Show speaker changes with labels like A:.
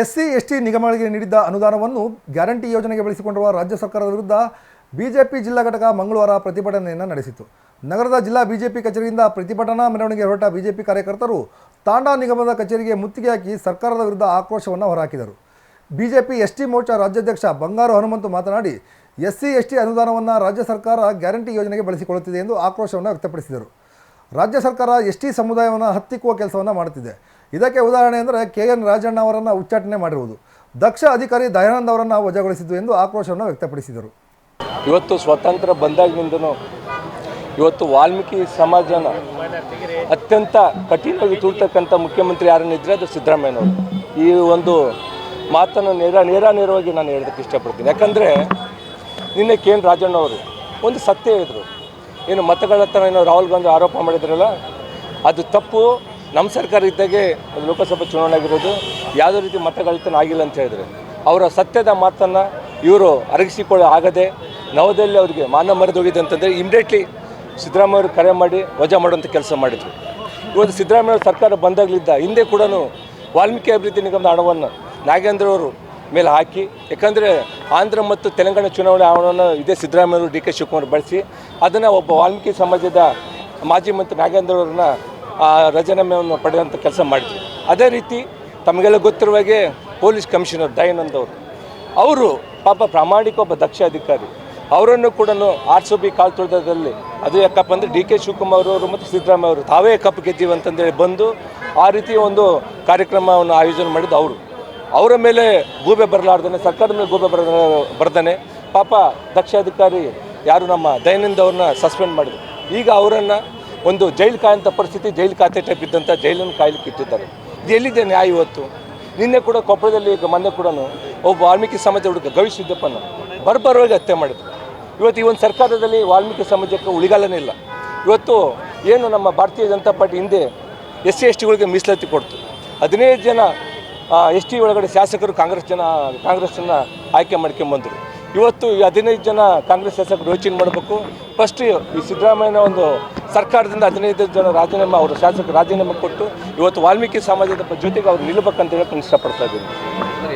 A: S C S T ನಿಗಮಗಳಿಗೆ ನೀಡಿದ್ದ ಅನುದಾನವನ್ನು ಗ್ಯಾರಂಟಿ ಯೋಜನೆಗೆ ಬಳಸಿಕೊಂಡಿರುವ ರಾಜ್ಯ ಸರ್ಕಾರದ ವಿರುದ್ಧ ಬಿಜೆಪಿ ಜಿಲ್ಲಾ ಘಟಕ ಮಂಗಳವಾರ ಪ್ರತಿಭಟನೆಯನ್ನು ನಡೆಸಿತು ನಗರದ ಜಿಲ್ಲಾ ಬಿಜೆಪಿ ಕಚೇರಿಯಿಂದ ಪ್ರತಿಭಟನಾ ಮೆರವಣಿಗೆ ಹೊರಟ ಬಿಜೆಪಿ ಕಾರ್ಯಕರ್ತರು ತಾಂಡಾ ನಿಗಮದ ಕಚೇರಿಗೆ ಮುತ್ತಿಗೆ ಹಾಕಿ ಸರ್ಕಾರದ ವಿರುದ್ಧ ಆಕ್ರೋಶವನ್ನು ಹೊರಹಾಕಿದರು. ಬಿಜೆಪಿ ಎಸ್ ಟಿ ಮೋರ್ಚಾ ರಾಜ್ಯಾಧ್ಯಕ್ಷ ಬಂಗಾರು ಹನುಮಂತು ಮಾತನಾಡಿ ಎಸ್ ಸಿ ಎಸ್ ಟಿ ಅನುದಾನವನ್ನು ರಾಜ್ಯ ಸರ್ಕಾರ ಗ್ಯಾರಂಟಿ ಯೋಜನೆಗೆ ಬಳಸಿಕೊಳ್ಳುತ್ತಿದೆ ಎಂದು ಆಕ್ರೋಶವನ್ನು ವ್ಯಕ್ತಪಡಿಸಿದರು. ರಾಜ್ಯ ಸರ್ಕಾರ ಎಸ್ ಟಿ ಸಮುದಾಯವನ್ನು ಹತ್ತಿಕ್ಕುವ ಕೆಲಸವನ್ನು ಮಾಡುತ್ತಿದೆ. ಇದಕ್ಕೆ ಉದಾಹರಣೆ ಅಂದರೆ ಕೆ ಎನ್ ರಾಜಣ್ಣ ಅವರನ್ನು ಉಚ್ಚಾಟನೆ ಮಾಡಿರುವುದು. ದಕ್ಷ ಅಧಿಕಾರಿ ದಯಾನಂದ್ ಅವರನ್ನು ವಜಾಗೊಳಿಸಿದ್ದು ಎಂದು ಆಕ್ರೋಶವನ್ನು ವ್ಯಕ್ತಪಡಿಸಿದರು.
B: ಇವತ್ತು ಸ್ವತಂತ್ರ ಬಂದಾಗಿನಿಂದನೂ ಇವತ್ತು ವಾಲ್ಮೀಕಿ ಸಮಾಜನ ಅತ್ಯಂತ ಕಠಿಣವಾಗಿ ತೂರ್ತಕ್ಕಂಥ ಮುಖ್ಯಮಂತ್ರಿ ಯಾರನ್ನಿದ್ರೆ ಅದು ಸಿದ್ದರಾಮಯ್ಯನವರು. ಈ ಒಂದು ಮಾತನ್ನು ನೇರ ನೇರ ನೇರವಾಗಿ ನಾನು ಹೇಳೋದಕ್ಕೆ ಇಷ್ಟಪಡ್ತೀನಿ. ಯಾಕಂದರೆ ನಿನ್ನೆ ಕೆ ಎನ್ ರಾಜಣ್ಣವರು ಒಂದು ಸತ್ಯ ಹೇಳಿದರು. ಏನು ಮತಗಳತ್ತನ ಏನೋ ರಾಹುಲ್ ಗಾಂಧಿ ಆರೋಪ ಮಾಡಿದ್ರಲ್ಲ, ಅದು ತಪ್ಪು ನಮ್ಮ ಸರ್ಕಾರ ಇದ್ದಾಗೆ ಅದು ಲೋಕಸಭಾ ಚುನಾವಣೆ ಆಗಿರೋದು, ಯಾವುದೇ ರೀತಿ ಮತಗಳತನ ಆಗಿಲ್ಲ ಅಂತ ಹೇಳಿದ್ರೆ, ಅವರ ಸತ್ಯದ ಮಾತನ್ನು ಇವರು ಅರಗಿಸಿಕೊಳ್ಳ ಆಗದೆ ನವದೆಹಲಿ ಅವರಿಗೆ ಮಾನ ಮರೆದೋಗಿದೆ ಅಂತಂದರೆ ಇಮಿಡಿಯೇಟ್ಲಿ ಸಿದ್ದರಾಮಯ್ಯವರು ಕರೆ ಮಾಡಿ ವಜಾ ಮಾಡುವಂಥ ಕೆಲಸ ಮಾಡಿದರು. ಇವತ್ತು ಸಿದ್ದರಾಮಯ್ಯ ಸರ್ಕಾರ ಬಂದಾಗಲಿದ್ದ ಹಿಂದೆ ಕೂಡ ವಾಲ್ಮೀಕಿ ಅಭಿವೃದ್ಧಿ ನಿಗಮದ ಹಣವನ್ನು ನಾಗೇಂದ್ರ ಅವರು ಮೇಲೆ ಹಾಕಿ, ಯಾಕಂದರೆ ಆಂಧ್ರ ಮತ್ತು ತೆಲಂಗಾಣ ಚುನಾವಣೆ ಹಣವನ್ನು ಇದೇ ಸಿದ್ದರಾಮಯ್ಯವರು ಡಿ ಕೆ ಶಿವಕುಮಾರ್ ಬಳಸಿ, ಅದನ್ನು ಒಬ್ಬ ವಾಲ್ಮೀಕಿ ಸಮಾಜದ ಮಾಜಿ ಮಂತ್ರಿ ನಾಗೇಂದ್ರ ಅವ್ರನ್ನ ಆ ರಾಜೀನಾಮೆಯನ್ನು ಪಡೆದಂಥ ಕೆಲಸ ಮಾಡಿದ್ವಿ. ಅದೇ ರೀತಿ ತಮಗೆಲ್ಲ ಗೊತ್ತಿರುವ ಹಾಗೆ ಪೊಲೀಸ್ ಕಮಿಷನರ್ ದಯಾನಂದ್ ಅವರು ಅವರು ಪಾಪ ಪ್ರಾಮಾಣಿಕ ಒಬ್ಬ ದಕ್ಷ ಅಧಿಕಾರಿ, ಅವರನ್ನು ಕೂಡ ಆರ್ ಸಿ ಬಿ ಕಾಲ್ ತೊಳೆದಲ್ಲಿ ಅದು ಯಾಕಪ್ಪ ಅಂದರೆ ಡಿ ಕೆ ಶಿವಕುಮಾರ್ ಅವರು ಮತ್ತು ಸಿದ್ದರಾಮಯ್ಯ ಅವರು ತಾವೇ ಕಪ್ ಗೆದ್ದೀವಿ ಅಂತಂದೇಳಿ ಬಂದು ಆ ರೀತಿ ಒಂದು ಕಾರ್ಯಕ್ರಮವನ್ನು ಆಯೋಜನೆ ಮಾಡಿದ್ದು ಅವರು. ಅವರ ಮೇಲೆ ಗೂಬೆ ಬರಲಾರ್ದನೆ, ಸರ್ಕಾರದ ಮೇಲೆ ಗೂಬೆ ಬರ ಬರ್ದಾನೆ, ಪಾಪ ದಕ್ಷ ಅಧಿಕಾರಿ ಯಾರು ನಮ್ಮ ದಯಾನಂದ್ ಅವ್ರನ್ನ ಸಸ್ಪೆಂಡ್ ಮಾಡಿದ್ರು. ಈಗ ಅವರನ್ನು ಒಂದು ಜೈಲು ಕಾಯಂಥ ಪರಿಸ್ಥಿತಿ ಜೈಲು ಖಾತೆ ಟೈಪ್ ಇದ್ದಂಥ ಜೈಲನ್ನು ಕಾಯ್ಲಿಕ್ಕೆ ಇಟ್ಟಿದ್ದಾರೆ. ಇದು ಎಲ್ಲಿದೆ ನ್ಯಾಯ ಇವತ್ತು? ನಿನ್ನೆ ಕೂಡ ಕೊಪ್ಪಳದಲ್ಲಿ ಈಗ ಮೊನ್ನೆ ಕೂಡ ಒಬ್ಬ ವಾಲ್ಮೀಕಿ ಸಮಾಜ ಹುಡುಗ ಗವಿ ಸಿದ್ದಪ್ಪನ ಬರ್ಬರವಾಗಿ ಹತ್ಯೆ ಮಾಡಿದ್ರು. ಇವತ್ತು ಈ ಒಂದು ಸರ್ಕಾರದಲ್ಲಿ ವಾಲ್ಮೀಕಿ ಸಮಾಜಕ್ಕೆ ಉಳಿಗಾಲನೇ ಇಲ್ಲ. ಇವತ್ತು ಏನು ನಮ್ಮ ಭಾರತೀಯ ಜನತಾ ಪಾರ್ಟಿ ಹಿಂದೆ ಎಸ್ ಸಿ ಎಸ್ ಟಿಗಳಿಗೆ ಮೀಸಲಾತಿ ಕೊಡ್ತು. ಹದಿನೈದು ಜನ ಎಸ್ ಟಿ ಒಳಗಡೆ ಶಾಸಕರು ಕಾಂಗ್ರೆಸ್ ಜನ ಕಾಂಗ್ರೆಸ್ಸನ್ನು ಆಯ್ಕೆ ಮಾಡ್ಕೊಂಬಂದರು ಇವತ್ತು ಈ ಹದಿನೈದು ಜನ ಕಾಂಗ್ರೆಸ್ ಶಾಸಕರು ಯೋಚನೆ ಮಾಡಬೇಕು. ಫಸ್ಟ್ ಈ ಸಿದ್ದರಾಮಯ್ಯನ ಒಂದು ಸರ್ಕಾರದಿಂದ ಹದಿನೈದು ಜನ ರಾಜೀನಾಮೆ ಅವರು ಶಾಸಕರು ರಾಜೀನಾಮೆ ಕೊಟ್ಟು ಇವತ್ತು ವಾಲ್ಮೀಕಿ ಸಮಾಜದ ಜೊತೆಗೆ ಅವ್ರು ನಿಲ್ಲಬೇಕಂತ ಹೇಳಕ್ಕೆ ಇಷ್ಟಪಡ್ತಾ ಇದ್ದೀನಿ.